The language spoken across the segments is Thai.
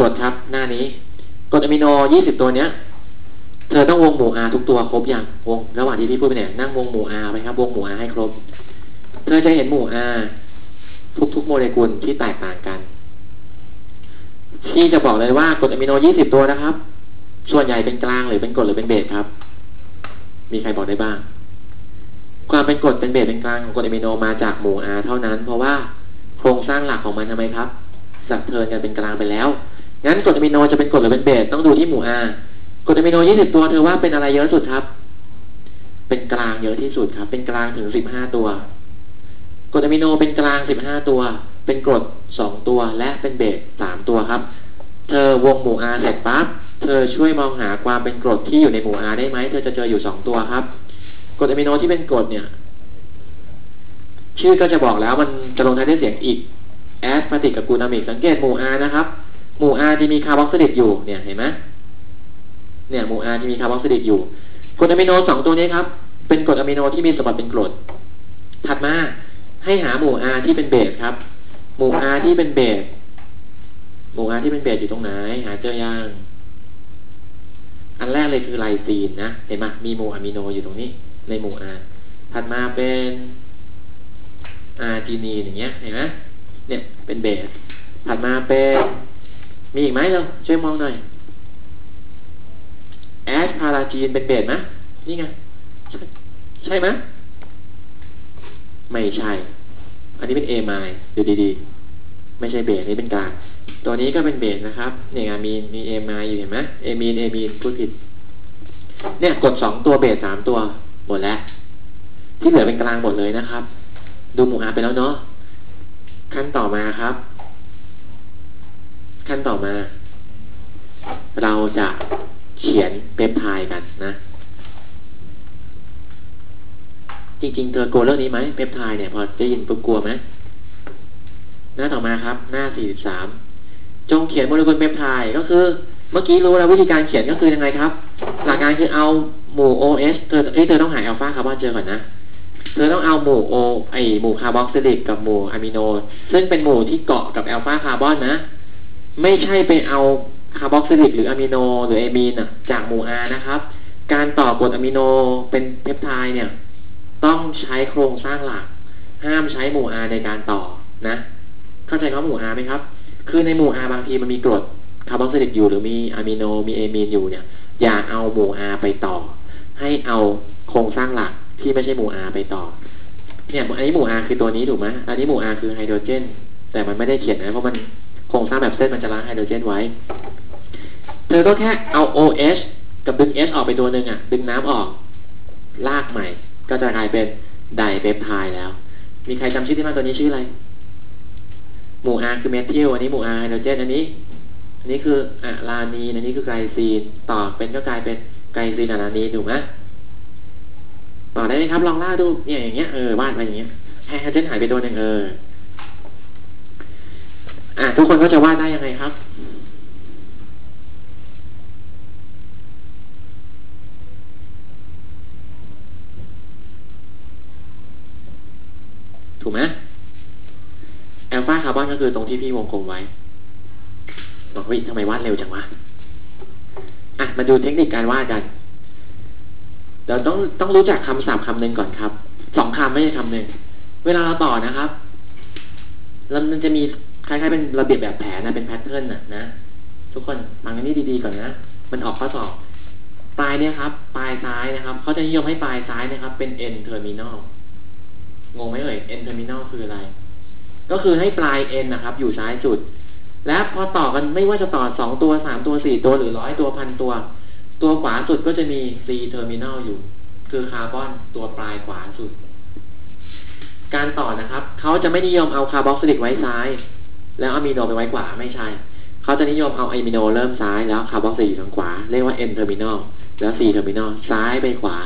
จดครับ หน้านี้กรดอะมิโนยี่สิบตัวเนี้ย เธอต้องวงหมู่อาทุกตัวครบอย่างวงระหว่างที่พี่พูดไปเนี่ยนั่งวงหมู่อาไปครับ วงหมู่อาให้ครบ เธอจะเห็นหมู่อาทุกๆโมเลกุลที่แตกต่างกันที่จะบอกเลยว่ากรดอะมิโนยี่สิบตัวนะครับ ส่วนใหญ่เป็นกลางหรือเป็นกรดหรือเป็นเบสครับ มีใครบอกได้บ้าง ความเป็นกรดเป็นเบสเป็นกลางของกรดอะมิโนมาจากหมู่อาเท่านั้น เพราะว่าโครงสร้างหลักของมันทำไมครับสับเทินกันเป็นกลางไปแล้ว งั้นกรดอะมิโนจะเป็นกรดหรือเป็นเบสต้องดูที่หมู่อากรดอะมิโนยี่สิบตัวเธอว่าเป็นอะไรเยอะสุดครับ เป็นกลางเยอะที่สุดครับ เป็นกลางถึงสิบห้าตัว กรดอะมิโนเป็นกลางสิบห้าตัว เป็นกรดสองตัวและเป็นเบสสามตัวครับ เธอวงหมู่อาเสร็จปั๊บ เธอช่วยมองหาความเป็นกรดที่อยู่ในหมู่อาได้ไหม เธอจะเจออยู่สองตัวครับ กรดอะมิโนที่เป็นกรดเนี่ย ชื่อก็จะบอกแล้วมันจะลงท้ายด้วยเสียงอีกแอสพาติกกับกูนามิกสังเกตหมู่อานะครับ หมู่อาที่มีคาร์บอกซิลิกอยู่เนี่ยเห็นไหมเนี่ยหมู่อาที่มีคาร์บอกซิลิกอยู่กรดอะมิโนสองตัวนี้ครับ เป็นกรดอะมิโนที่มีสมบัติเป็นกรด ถัดมาให้หาหมู่อาที่เป็นเบสครับ หมู่อาที่เป็นเบสหมู่อาที่เป็นเบสอยู่ตรงไหน หาเจอยังอันแรกเลยคือไลซีนนะเห็นไหมมีหมู่อะมิโนอยู่ตรงนี้ ในหมู่อาถัดมาเป็นอาร์จินีนอย่างเงี้ยเห็นไหมเนี่ยเป็นเบสถัดมาเป็น มีอีกไหมเราช่วยมองหน่อยแอสพาราจีนเป็นเบสไหมนี่ไง ใช่ไหมไม่ใช่ อันนี้เป็นเอไมล์ดูดีๆ ไม่ใช่เบสนี่เป็นกลางตัวนี้ก็เป็นเบสนะครับเนี่ยมีมีเอไมล์อยู่เห็นไหมเอมีนเอมีนพูดผิด เนี่ยกดสองตัวเบสสามตัวหมดแล้ว ที่เหลือเป็นกลางหมดเลยนะครับ ดูหมู่อาไปแล้วเนาะขั้นต่อมาครับ ขั้นต่อมา เราจะเขียนเปปไทด์กันนะ จริง ๆ เธอกลัวเรื่องนี้ไหมเปปไทด์เนี่ยพอได้ยินปุ๊บกลัวไหมหน้าต่อมาครับ หน้า 43 จงเขียนโมเลกุลเปปไทด์ก็คือ เมื่อกี้รู้แล้ววิธีการเขียนก็คือยังไงครับ หลักการคือเอาหมู่ OH เธอเอ้เธอต้องหาอัลฟาคาร์บอนเจอก่อนนะเธอต้องเอาหมู่โอไอหมู่คาร์บอกซิลิกกับหมู่อะมิโน ซึ่งเป็นหมู่ที่เกาะกับอัลฟาคาร์บอนนะ ไม่ใช่ไปเอาคาร์บอกซิลิกหรืออะมิโนหรือเอมีนจากหมู่อานะครับ การต่อกรดอะมิโนเป็นเพปไทด์เนี่ย ต้องใช้โครงสร้างหลัก ห้ามใช้หมู่อาในการต่อนะ เข้าใจคำหมู่อาไหมครับ คือในหมู่อาบางทีมันมีกรดคาร์บอกซิลิกอยู่หรือมีอะมิโนมีเอมีนอยู่เนี่ย อย่าเอาหมู่อาไปต่อ ให้เอาโครงสร้างหลักที่ไม่ใช่หมู่อาไปต่อ เนี่ยอันนี้หมู่อาคือตัวนี้ถูกไหมอันนี้หมู่อาคือไฮโดรเจน แต่มันไม่ได้เขียนนะเพราะมัน โครงสร้างแบบเส้นมันจะล้างไฮโดรเจนไว้ เธอก็แค่เอา OH กับดึง S ออกไปตัวหนึ่งอะ ดึงน้ำออก ลากใหม่ ก็จะกลายเป็นไดเปปไทด์แล้ว มีใครจำชื่อที่มาตัวนี้ชื่ออะไร หมู่อาคือเมทิลอันนี้หมู่อาไฮโดรเจนอันนี้ อันนี้คืออะลานีนอันนี้คือไกลซีน ต่อเป็นก็กลายเป็นไกลซีนอะลานีนถูกไหมต่อได้ไหมครับ ลองล่าดู เนี่ยอย่างเงี้ย เออวาดมาอย่างเงี้ยไฮโดรเจนหายไปตัวหนึ่งเออ อะทุกคนก็จะวาดได้ยังไงครับถูกไหมแอลฟาคาร์บอนก็คือตรงที่พี่วงกลมไว้บอกเฮ้ยทำไมวาดเร็วจังวะอะมาดูเทคนิคการวาดกันเดี๋ยวต้องต้องรู้จักคำศัพท์คำหนึ่งก่อนครับสองคำไม่ใช่คำหนึ่งเวลาเราต่อนะครับแล้วมันจะมี คล้ายๆเป็นระเบียบแบบแผนนะเป็นแพทเทิร์นนะนะทุกคนฟังอันนี้ดีๆก่อนนะมันออกข้อสอบปลายเนี่ยครับ ปลายซ้ายนะครับเขาจะนิยมให้ปลายซ้ายนะครับ เป็น n terminal งงไหมเอ่ย n terminal คืออะไร ก็คือให้ปลาย n นะครับ อยู่ซ้ายสุด และพอต่อกันไม่ว่าจะต่อสองตัวสามตัวสี่ตัวหรือร้อยตัวพันตัว ตัวขวาสุดก็จะมี c terminal อยู่ คือคาร์บอนตัวปลายขวาสุด การต่อนะครับเขาจะไม่นิยมเอาคาร์บอกซิลิกไว้ซ้าย แล้วอะมิโนไปไว้ขวาไม่ใช่ เขาจะนิยมเอาอะมิโนเริ่มซ้ายแล้วคาร์บอกซิลิกอยู่ทางขวา เรียกว่า n terminal แล้ว c terminal ซ้ายไปขวา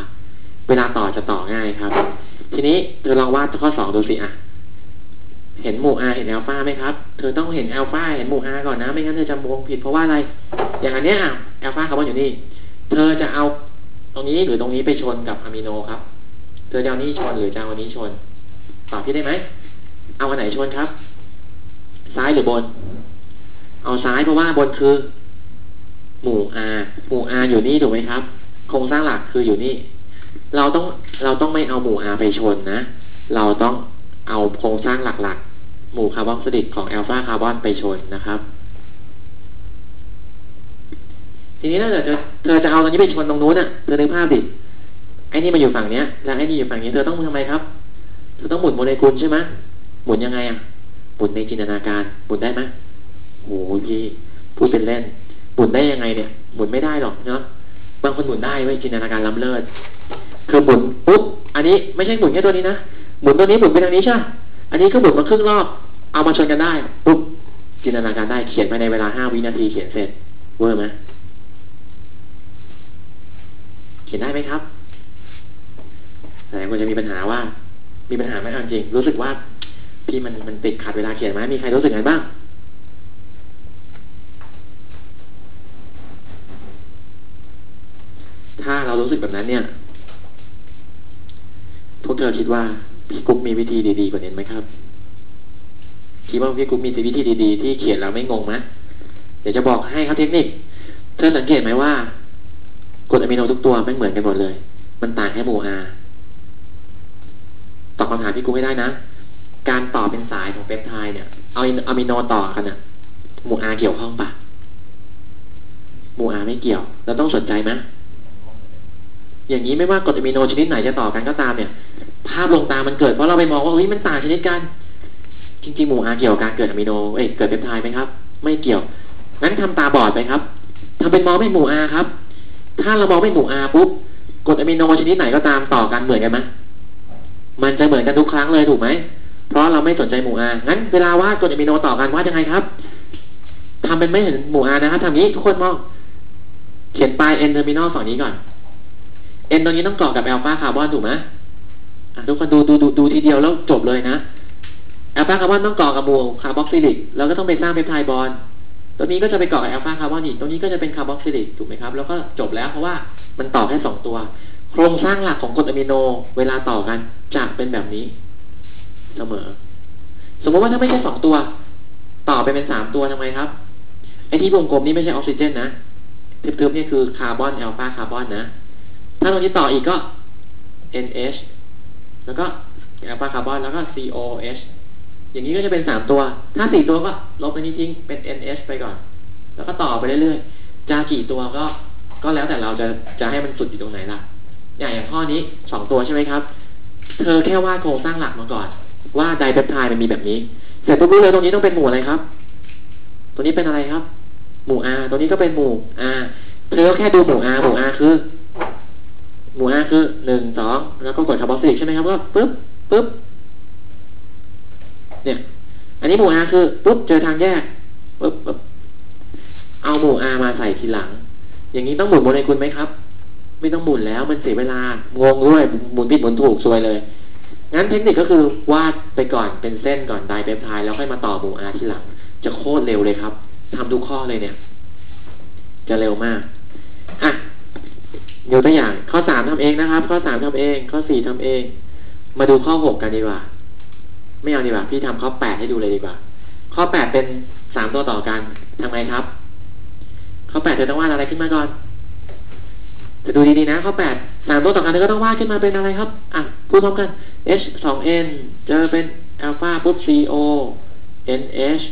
เวลาต่อจะต่อง่ายครับ ทีนี้เธอลองวาดข้อสองดูสิอะเห็นหมู่ R เห็นอัลฟาไหมครับ เธอต้องเห็นอัลฟาเห็นหมู่ R ก่อนนะ ไม่งั้นเธอจะวงผิดเพราะว่าอะไร อย่างอันเนี้ยอะอัลฟาคาร์บอนอยู่นี่ เธอจะเอาตรงนี้หรือตรงนี้ไปชนกับอะมิโนครับ เธอจะเอานี้ชนหรือจะเอาอันนี้ชน ตอบพี่ได้ไหม เอาอันไหนชนครับ ซ้ายหรือบน เอาซ้ายเพราะว่าบนคือ หมู่ R หมู่ R อยู่นี่ถูกไหมครับ โครงสร้างหลักคืออยู่นี่ เราต้องเราต้องไม่เอาหมู่ R ไปชนนะ เราต้องเอาโครงสร้างหลักๆ หมู่คาร์บอนสดิกของแอลฟาคาร์บอนไปชนนะครับ ทีนี้ถ้าเกิดเธอจะเอาตรงนี้ไปชนตรงนู้นอะเธอนึกภาพดิไอ้นี่มาอยู่ฝั่งเนี้ย แล้วไอ้นี่อยู่ฝั่งนี้เธอต้องทำไมครับ เธอต้องหมุนโมเลกุลใช่ไหมหมุนยังไงอะ หมุนในจินตนาการหมุนได้ไหมโอ้ยพี่พูดเป็นเล่นหมุนได้ยังไงเนี่ยหมุนไม่ได้หรอกเนาะบางคนหมุนได้เว้จินตนาการล้ำเลิศคือหมุนปุ๊บอันนี้ไม่ใช่หมุนแค่ตัวนี้นะหมุนตัวนี้หมุนไปทางนี้ใช่อันนี้ก็หมุนมาครึ่งรอบเอามาชนกันได้ปุ๊บจินตนาการได้เขียนภายในเวลาห้าวินาทีเขียนเสร็จเวอร์ไหมเขียนได้ไหมครับหลายคนจะมีปัญหาว่า มีปัญหาไหมจริง รู้สึกว่า พี่มันมันติดขัดเวลาเขียนไหมมีใครรู้สึกไงบ้างถ้าเรารู้สึกแบบนั้นเนี่ย พวกเธอคิดว่าพี่กุ๊กมีวิธีดีๆกว่านี้ไหมครับ คิดว่าพี่กุ๊กมีวิธีดีๆ ที่เขียนแล้วไม่งงไหมเดี๋ยวจะบอกให้ครับเทคนิค เธอสังเกตไหมว่ากรดอะมิโนทุกตัวไม่เหมือนกันหมดเลย มันต่างแค่หมู่อาตอบคำถามพี่กุ๊กไม่ได้นะ การต่อเป็นสายของเปปไทด์เนี่ยเอาอะมิโนต่อกันนะหมู่อาเกี่ยวข้องปะหมู่อาไม่เกี่ยว เราต้องสนใจไหมอย่างนี้ไม่ว่ากรดอะมิโนชนิดไหนจะต่อกันก็ตามเนี่ย ภาพลงตามันเกิดเพราะเราไปมองว่าเฮ้ยมันต่างชนิดกัน จริงๆหมู่อาเกี่ยวกับการเกิดอะมิโนเอ้ยเกิดเปปไทด์ไหมครับ ไม่เกี่ยวงั้นทำตาบอดไปครับทำเป็นมองไม่หมู่อาครับ ถ้าเรามองไม่หมู่อาปุ๊บกรดอะมิโนชนิดไหนก็ตามต่อกันเหมือนกันไหมมันจะเหมือนกันทุกครั้งเลยถูกไหม เพราะเราไม่สนใจหมู่อางั้นเวลาวาดกรดอะมิโนต่อกันวาดยังไงครับทำเป็นไม่เห็นหมู่อานะครับทำนี้ทุกคนมอง เขียนปลายเอ็นเทอร์มินอลฝั่งนี้ก่อนเอ็นตรงนี้ต้องเกาะกับแอลฟาคาร์บอนถูกไหมทุกคนดูดูดูดูทีเดียวแล้วจบเลยนะแอลฟาคาร์บอนต้องเกาะกับหมู่คาร์บอกซิลิกแล้วก็ต้องไปสร้างเพปไทด์บอลตัวนี้ก็จะไปเกาะกับแอลฟาคาร์บอนอีกตรงนี้ก็จะเป็นคาร์บอกซิลิกถูกไหมครับ แล้วก็จบแล้วเพราะว่ามันต่อแค่สองตัว โครงสร้างหลักของกรดอะมิโน เวลาต่อกันจะเป็นแบบนี้ เสมอ สมมติว่าถ้าไม่ใช่สองตัว ต่อไปเป็นสามตัวทำไมครับ ไอที่วงกลมนี่ไม่ใช่ออกซิเจนนะทึบๆนี่คือคาร์บอนแอลฟาคาร์บอนนะ ถ้าตรงนี้ต่ออีกก็ NH แล้วก็แอลฟาคาร์บอนแล้วก็ COH อย่างนี้ก็จะเป็นสามตัว ถ้าสี่ตัวก็ลบไปนี้ทิ้งเป็น NH ไปก่อน แล้วก็ต่อไปเรื่อยๆ จะกี่ตัวก็ ก็แล้วแต่เราจะจะให้มันสุดอยู่ตรงไหนล่ะ อย่างอย่างข้อนี้สองตัวใช่ไหมครับ เธอแค่วาดโครงสร้างหลักมาก่อน ว่าไดเปปไทด์มันมีแบบนี้ เสร็จปุ๊บรู้เลยตรงนี้ต้องเป็นหมู่อะไรครับ ตัวนี้เป็นอะไรครับ หมู่ R ตัวนี้ก็เป็นหมู่ R เธอแค่ดูหมู่ R หมู่ R คือ หมู่ R คือหนึ่งสองแล้วก็กดคาร์บอนซิลิกใช่ไหมครับก็ปึ๊บปึ๊บเนี่ย อันนี้หมู่ R คือปุ๊บเจอทางแยกปุ๊บปุ๊บเอาหมู่ R มาใส่ทีหลัง อย่างนี้ต้องหมุนโมเลกุลไหมครับ ไม่ต้องหมุนแล้วมันเสียเวลางงด้วยหมุนผิดหมุนถูกซวยเลย งั้นเทคนิคก็คือวาดไปก่อนเป็นเส้นก่อนไดเปปไทด์แล้วค่อยมาต่อหมู่ R ทีหลัง จะโคตรเร็วเลยครับทำทุกข้อเลยเนี่ย จะเร็วมากอะยกตัวอย่าง ข้อสามทำเองนะครับ ข้อสามทำเอง ข้อสี่ทำเอง มาดูข้อหกกันดีกว่า ไม่เอาดีกว่า พี่ทำข้อแปดให้ดูเลยดีกว่า ข้อแปดเป็นสามตัวต่อกันทำไงครับ ข้อแปดเธอต้องวาดอะไรขึ้นมาก่อน จะดูดีๆนะข้อแปดสามตัวต่อกันก็ต้องวาดขึ้นมาเป็นอะไรครับ อะพูดพร้อมกัน h สอง n เจอเป็นอัลฟาปุ๊บ co nh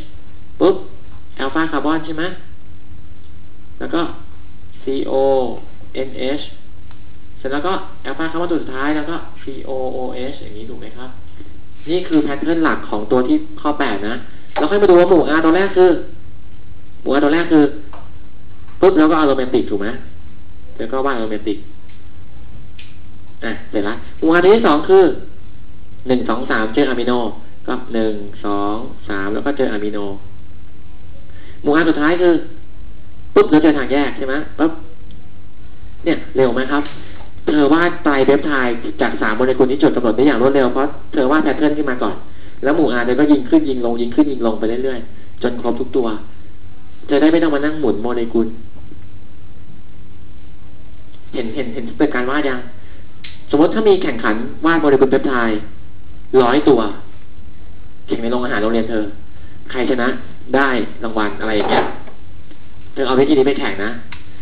ปุ๊บอัลฟาคาร์บอนใช่ไหมแล้วก็ CO NH เสร็จแล้วก็อัลฟาคาร์บอนตัวสุดท้ายแล้วก็ COOH อย่างนี้ถูกไหมครับ นี่คือแพทเทิร์นหลักของตัวที่ข้อแปดนะเราค่อยมาดูว่าหมู่ R ตัวแรกคือ หมู่ R ตัวแรกคือปุ๊บแล้วก็อะโรแมนติกถูกไหม แล้วก็วาดโรแมนติกอะเสร็จละหมู่ R ตัวที่สองคือหนึ่งสองสามเจออะมิโน ก็หนึ่งสองสามแล้วก็เจออะมิโนหมู่ R สุดท้ายคือปุ๊บแล้วเจอทางแยกใช่ไหมปุ๊บเนี่ยเร็วไหมครับ เธอวาดไตรเปปไทจากสามโมเลกุลที่จดกำหนดได้อย่างรวดเร็วเพราะเธอวาดแพทเทิร์นขึ้นมาก่อน แล้วหมู่อาร์เธอก็ยิงขึ้นยิงลงยิงขึ้นยิงลงไปเรื่อยๆ จนครบทุกตัว จะได้ไม่ต้องมานั่งหมุนโมเลกุล เห็นเห็นเห็นเป็นการวาดยังสมมติถ้ามีแข่งขันวาดโมเลกุลเปปไทด์ร้อยตัวแข่งในโรงอาหารโรงเรียนเธอ ใครชนะ ได้รางวัลอะไรอย่างเงี้ยเธอเอาวิธีนี้ไปแข่งนะ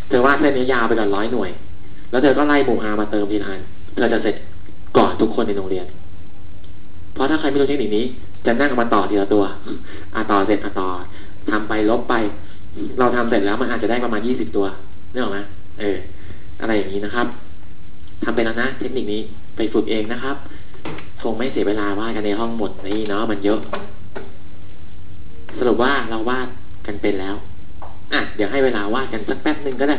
เธอวาดเส้นนี้ยาวไปก่อนร้อยหน่วย แล้วเธอก็ไล่หมู่อามาเติมทีละอันเธอจะเสร็จก่อนทุกคนในโรงเรียน เพราะถ้าใครไม่รู้เทคนิคนี้ จะนั่งมาต่อทีละตัวอะต่อเสร็จอะต่อทำไปลบไป เราทำเสร็จแล้วมันอาจจะได้ประมาณยี่สิบตัวนึกออกไหมเออ อะไรอย่างนี้นะครับทำไปแล้วนะเทคนิคนี้ไปฝึกเองนะครับ คงไม่เสียเวลาวาดกันในห้องหมดนี่เนาะมันเยอะ สรุปว่าเราวาดกันเป็นแล้วอะเดี๋ยวให้เวลาวาดกันสักแป๊บหนึ่งก็ได้